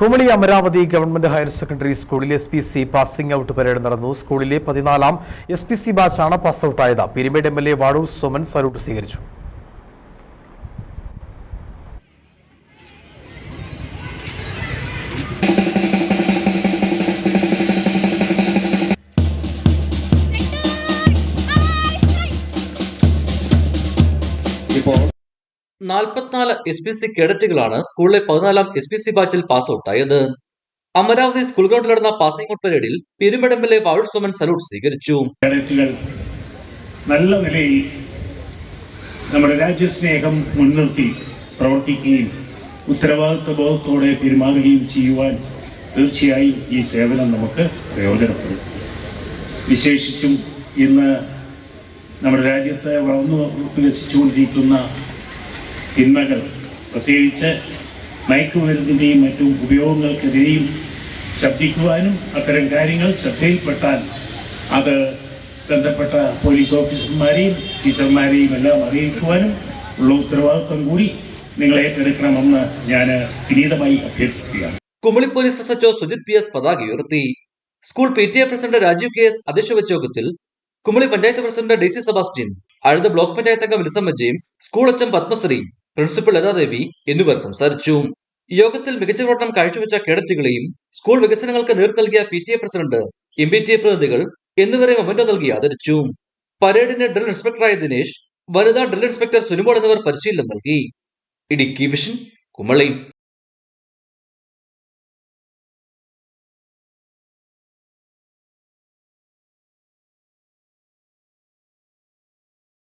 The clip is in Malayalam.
Kumily Amaravati government higher secondary സ്കൂളിൽ S P C passing out parade നടന്നു. സ്കൂളിലെ പതിനാലാം എസ് പി സി ബാച്ചാണ് pass ഔട്ടായത് Peermade M L A Vazhoor Soman salute സ്വീകരിച്ചു. നാൽപ്പത്തിനാല് എസ് പി സി കേഡറ്റുകളാണ് സ്കൂളിലെ പതിനാലാം എസ് പി സി ബാച്ചിൽ പാസ് ഔട്ടായത് അമരാവതി സ്കൂൾ ഗ്രൗണ്ടിൽ നടന്ന പാസിംഗ് ഔട്ട് പരേഡിൽ പെരുമ്പടമ്പിലെ വാഴൂർ സോമൻ സലൂട്ട് സ്വീകരിച്ചു. നല്ല നിലയിൽ നമ്മുടെ രാജ്യസ്നേഹം മുൻനിർത്തി പ്രവർത്തിക്കുകയും ഉത്തരവാദിത്വ ബോധത്തോടെ പെരുമാറുകയും ചെയ്യുവാൻ തീർച്ചയായും ഈ സേവനം നമുക്ക് പ്രയോജനപ്പെടും. വിശേഷിച്ചും ഇന്ന് നമ്മുടെ രാജ്യത്തെ വളർന്നു വികസിച്ചുകൊണ്ടിരിക്കുന്ന തിന്മകൾ. പ്രത്യേകിച്ച് മയക്കുമരുന്നിന്റെയും മറ്റും ഉപയോഗങ്ങൾക്കെതിരെയും ശബ്ദിക്കുവാനും അത്തരം കാര്യങ്ങൾ ശ്രദ്ധയിൽപ്പെട്ടാൽ അത് ബന്ധപ്പെട്ട പോലീസ് ഓഫീസർമാരെയും ടീച്ചർമാരെയും എല്ലാം അറിയിക്കുവാനും ഉള്ള ഉത്തരവാദിത്വം കൂടി നിങ്ങൾ ഏറ്റെടുക്കണമെന്ന് ഞാൻ വിനീതമായി അഭ്യർത്ഥിക്കുകയാണ്. Kumily police S H O Sujith P S പതാക ഉയർത്തി. School P T A president Rajeev K S അധ്യക്ഷ വെച്ച യോഗത്തിൽ Kumily panchayat president D C Sebastian Azhutha block panchayat അംഗം വിൽസമ്മ ജെയിംസ് സ്കൂൾ അച്ഛൻ പത്മശ്രീ പ്രിൻസിപ്പൽ ലതാദേവി എന്നിവർ സംസാരിച്ചു. യോഗത്തിൽ മികച്ച പ്രവർത്തനം കാഴ്ചവെച്ച കേഡറ്റുകളെയും സ്കൂൾ വികസനങ്ങൾക്ക് നേതൃത്വം നൽകിയ P T A president M P T A പ്രതിനിധികൾ എന്നിവരെ മൊമെന്റോ നൽകി ആദരിച്ചു. പരേഡിന് ഡ്രിൽ ഇൻസ്പെക്ടറായ ദിനേശ് വനിതാ ഡ്രിൽ ഇൻസ്പെക്ടർ സുനിമോൾ എന്നിവർ പരിശീലനം നൽകി. ഇടുക്കി വിഷൻ കുമളി.